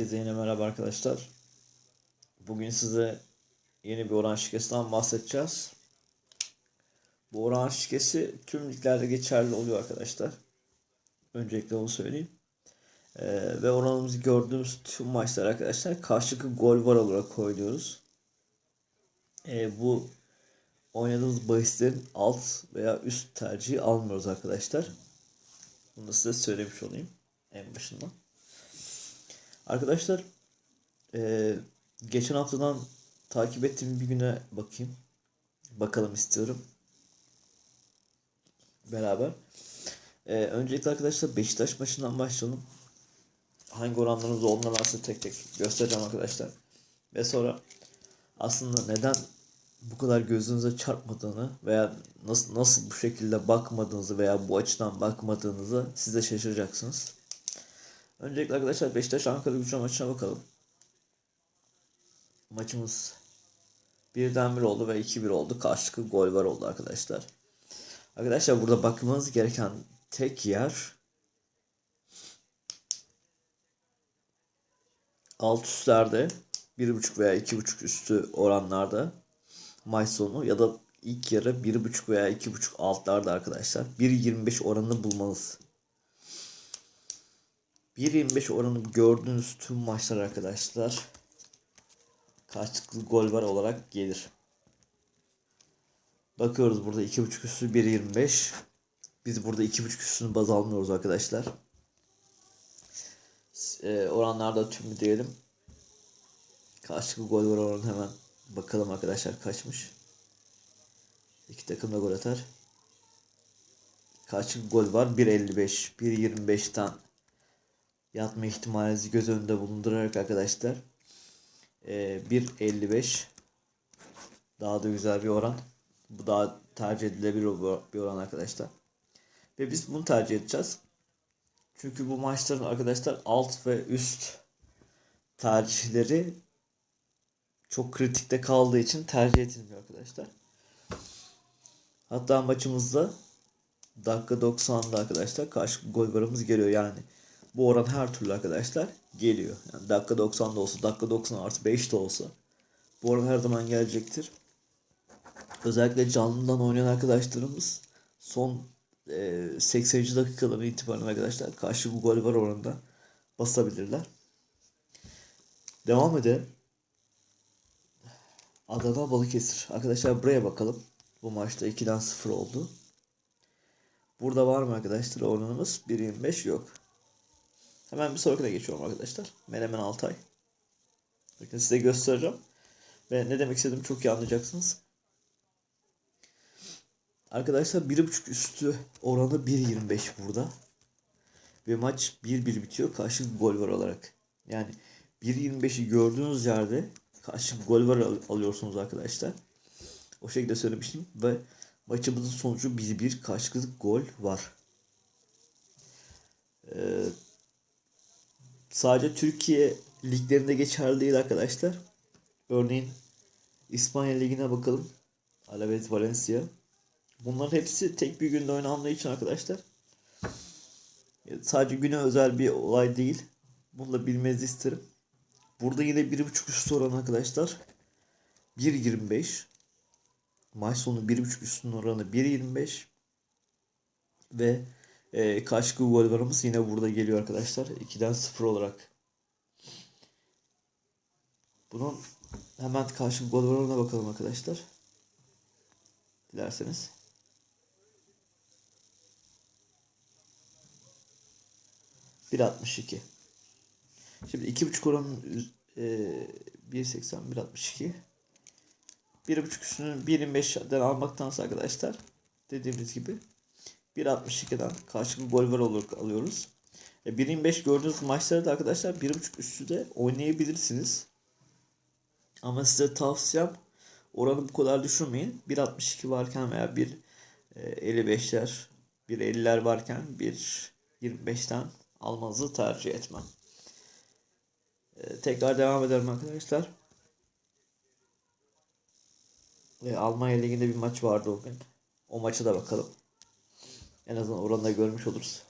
Herkese yine merhaba arkadaşlar. Bugün size yeni bir oran şirkesinden bahsedeceğiz. Bu oran şirkesi tüm liglerde geçerli oluyor arkadaşlar. Öncelikle onu söyleyeyim. Ee, ve oranımızı gördüğümüz tüm maçlar arkadaşlar karşılıklı gol var olarak oynuyoruz. Ee, bu oynadığımız bahislerin alt veya üst tercihi almıyoruz arkadaşlar. Bunu size söylemiş olayım en başından. Arkadaşlar e, geçen haftadan takip ettiğim bir güne bakayım. Bakalım istiyorum. Beraber. E, öncelikle arkadaşlar Beşiktaş maçından başlayalım. Hangi oranlarımız ben size tek tek göstereceğim arkadaşlar. Ve sonra aslında neden bu kadar gözünüze çarpmadığını veya nasıl nasıl bu şekilde bakmadığınızı veya bu açıdan bakmadığınızı siz de şaşıracaksınız. Öncelikle arkadaşlar Beşiktaş Ankara gücü maçına bakalım. Maçımız birden bir oldu ve 2-1 oldu. Karşılıklı gol var oldu arkadaşlar. Arkadaşlar burada bakmanız gereken tek yer alt üstlerde 1.5 veya 2.5 üstü oranlarda maç sonu ya da ilk yarı 1.5 veya 2.5 altlarda arkadaşlar 1.25 oranını bulmanız 1.25 oranı gördüğünüz tüm maçlar arkadaşlar karşılıklı gol var olarak gelir. Bakıyoruz burada 2.5 üstü 1.25. Biz burada 2.5 üstünü baz almıyoruz arkadaşlar. E, oranlarda tümü diyelim. Karşılıklı gol var oranı hemen bakalım arkadaşlar kaçmış. İki takım da gol atar. Karşılıklı gol var 1.55. 1.25'ten yatma ihtimalinizi göz önünde bulundurarak arkadaşlar e, 1.55 daha da güzel bir oran. Bu daha tercih edilebilir bir oran arkadaşlar. Ve biz bunu tercih edeceğiz. Çünkü bu maçların arkadaşlar alt ve üst tercihleri çok kritikte kaldığı için tercih edilmiyor arkadaşlar. Hatta maçımızda dakika 90'da arkadaşlar karşı gol varımız geliyor yani bu oran her türlü arkadaşlar geliyor. Yani dakika 90'da olsa, dakika 90 artı 5 de olsa bu oran her zaman gelecektir. Özellikle canlıdan oynayan arkadaşlarımız son e, 80. dakikaların itibaren arkadaşlar karşı bu gol var oranında basabilirler. Devam edelim. Adana Balıkesir. Arkadaşlar buraya bakalım. Bu maçta 2'den 0 oldu. Burada var mı arkadaşlar oranımız? 1.25 yok. Hemen bir sonrakine geçiyorum arkadaşlar. Menemen Altay. Bakın size göstereceğim. Ve ne demek istediğimi çok iyi anlayacaksınız. Arkadaşlar 1.5 üstü oranı 1.25 burada. Ve maç 1-1 bitiyor. Karşı gol var olarak. Yani 1.25'i gördüğünüz yerde karşı gol var alıyorsunuz arkadaşlar. O şekilde söylemiştim. Ve maçımızın sonucu 1-1 karşılıklı gol var. Ee, sadece Türkiye liglerinde geçerli değil arkadaşlar. Örneğin İspanya Ligi'ne bakalım. Alaves Valencia. Bunların hepsi tek bir günde oynandığı için arkadaşlar. Sadece güne özel bir olay değil. Bunu da bilmenizi isterim. Burada yine 1.5 üstü oran arkadaşlar. 1.25. Maç sonu 1.5 üstün oranı 1.25. Ve e, karşı gol varımız yine burada geliyor arkadaşlar. 2'den 0 olarak. Bunun hemen karşı gol varına bakalım arkadaşlar. Dilerseniz. Bir altmış iki. Şimdi iki buçuk oranın e, 1.80 1.62 1.5 üstünün 1.25'den almaktansa arkadaşlar dediğimiz gibi 1.62'den karşılıklı gol var olur alıyoruz. E, 1.25 gördüğünüz maçları da arkadaşlar 1.5 üstü de oynayabilirsiniz. Ama size tavsiyem oranı bu kadar düşürmeyin. 1.62 varken veya 1.55'ler 1.50'ler varken 1.25'ten almanızı tercih etmem. E, tekrar devam edelim arkadaşlar. E, Almanya Ligi'nde bir maç vardı o gün. O maça da bakalım. En azından oranı da görmüş oluruz.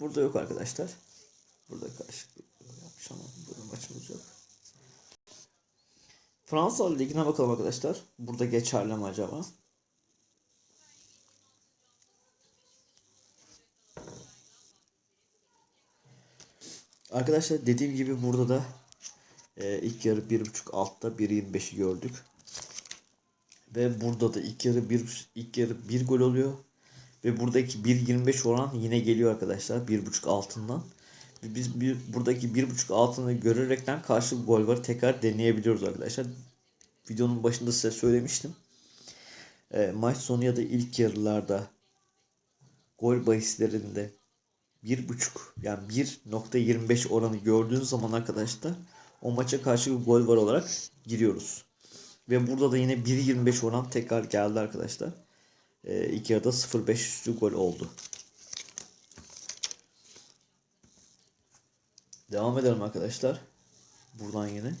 Burada yok arkadaşlar. Burada karşılıklı yapmış ama burada maçımız yok. Fransa Ligi'ne bakalım arkadaşlar. Burada geçerli mi acaba? Arkadaşlar dediğim gibi burada da e, ilk yarı 1.5 altta 1.25'i gördük. Ve burada da ilk yarı bir ilk yarı bir gol oluyor. Ve buradaki 1.25 oran yine geliyor arkadaşlar 1.5 altından. Biz bir, buradaki 1.5 altını görerekten karşı gol var tekrar deneyebiliyoruz arkadaşlar. Videonun başında size söylemiştim. E, maç sonu ya da ilk yarılarda gol bahislerinde 1.5 yani 1.25 oranı gördüğünüz zaman arkadaşlar o maça karşı gol var olarak giriyoruz. Ve burada da yine 1.25 oran tekrar geldi arkadaşlar. E, ilk yarıda 0.5 üstü gol oldu. Devam edelim arkadaşlar. Buradan yine.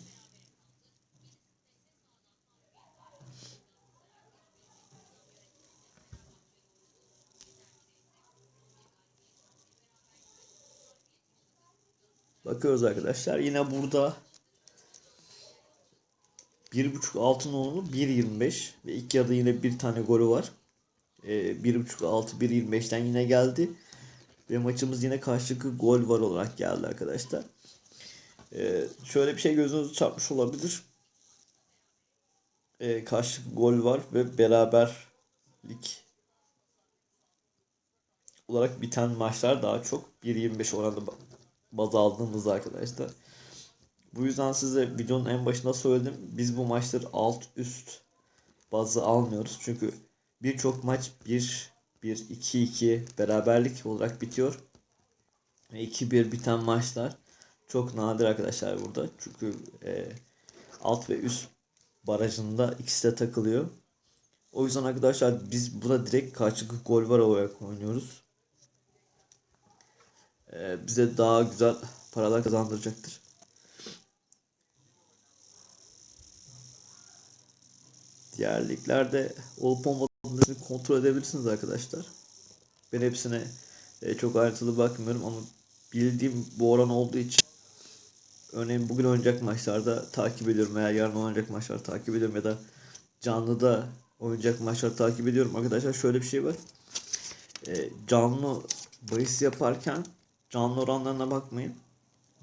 Bakıyoruz arkadaşlar. Yine burada 1.5 altın oranı 1.25 ve ilk yarıda yine bir tane golü var. Ee, 1.5 altı 1.25'ten yine geldi. Ve maçımız yine karşılıklı gol var olarak geldi arkadaşlar. Ee, şöyle bir şey gözünüzü çarpmış olabilir. Ee, karşılıklı gol var ve beraberlik olarak biten maçlar daha çok 1.25 oranında baz aldığımızda arkadaşlar. Bu yüzden size videonun en başında söyledim. Biz bu maçları alt üst bazı almıyoruz. Çünkü birçok maç 1 1 2 2 beraberlik olarak bitiyor. Ve 2-1 biten maçlar çok nadir arkadaşlar burada. Çünkü e, alt ve üst barajında ikisi de takılıyor. O yüzden arkadaşlar biz buna direkt karşılıklı gol var olarak oynuyoruz. E, bize daha güzel paralar kazandıracaktır. Diğer liglerde olup olmadığını kontrol edebilirsiniz arkadaşlar. Ben hepsine e, çok ayrıntılı bakmıyorum ama bildiğim bu oran olduğu için örneğin bugün oynayacak maçlarda takip ediyorum veya yarın oynayacak maçları takip ediyorum ya da canlıda oynayacak maçları takip ediyorum. Arkadaşlar şöyle bir şey var. E, canlı bahis yaparken canlı oranlarına bakmayın.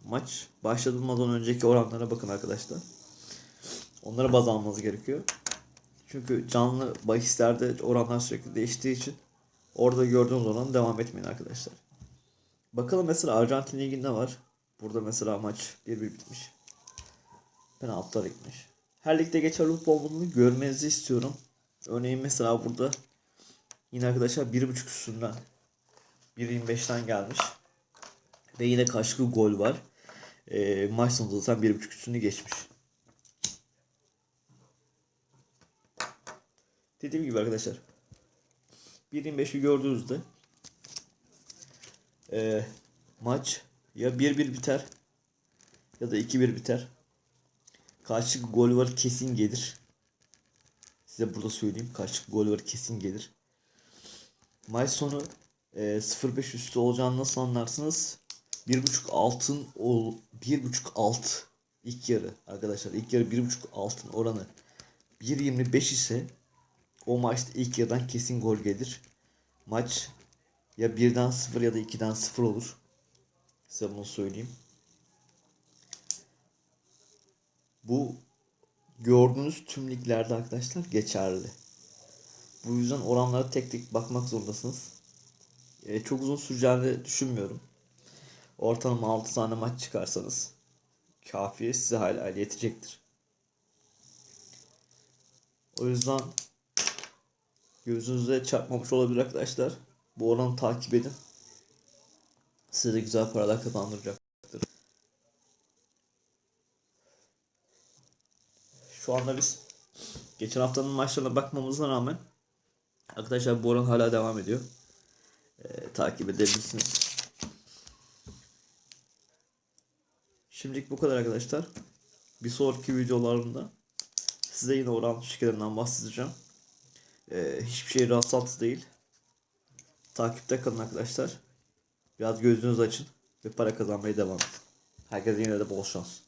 Maç başladığından önceki oranlara bakın arkadaşlar. Onlara baz almanız gerekiyor. Çünkü canlı bahislerde oranlar sürekli değiştiği için orada gördüğünüz oran devam etmeyin arkadaşlar. Bakalım mesela Arjantin Ligi'nde var. Burada mesela maç 1-1 bitmiş. Penaltılar gitmiş. Her ligde geçerli olup olmadığını görmenizi istiyorum. Örneğin mesela burada yine arkadaşlar 1.5 üstünden 1.25'ten gelmiş. Ve yine karşılıklı gol var. E, maç sonunda zaten 1.5 üstünü geçmiş. Dediğim gibi arkadaşlar. 1.25'i gördüğünüzde e, maç ya 1-1 biter ya da 2-1 biter. Karşılıklı gol var kesin gelir. Size burada söyleyeyim. Karşılıklı gol var kesin gelir. Maç sonu e, 0-5 üstü olacağını nasıl anlarsınız? 1.5 altın ol 1.5 alt ilk yarı arkadaşlar ilk yarı 1.5 altın oranı 1.25 ise o maçta ilk yarıdan kesin gol gelir. Maç ya 1'den 0 ya da 2'den 0 olur. Size bunu söyleyeyim. Bu gördüğünüz tüm liglerde arkadaşlar geçerli. Bu yüzden oranlara tek tek bakmak zorundasınız. Ee, çok uzun süreceğini düşünmüyorum. Ortalama 6 tane maç çıkarsanız kafi size hala yetecektir. O yüzden gözünüze çarpmamış olabilir arkadaşlar. Bu oranı takip edin. Size de güzel paralar kazandıracaktır. Şu anda biz geçen haftanın maçlarına bakmamıza rağmen arkadaşlar bu oran hala devam ediyor. Ee, takip edebilirsiniz. Şimdilik bu kadar arkadaşlar. Bir sonraki videolarımda size yine oran şirketlerinden bahsedeceğim. Ee, hiçbir şey rastlantı değil. Takipte kalın arkadaşlar. Biraz gözünüzü açın ve para kazanmaya devam edin. Herkese yine de bol şans.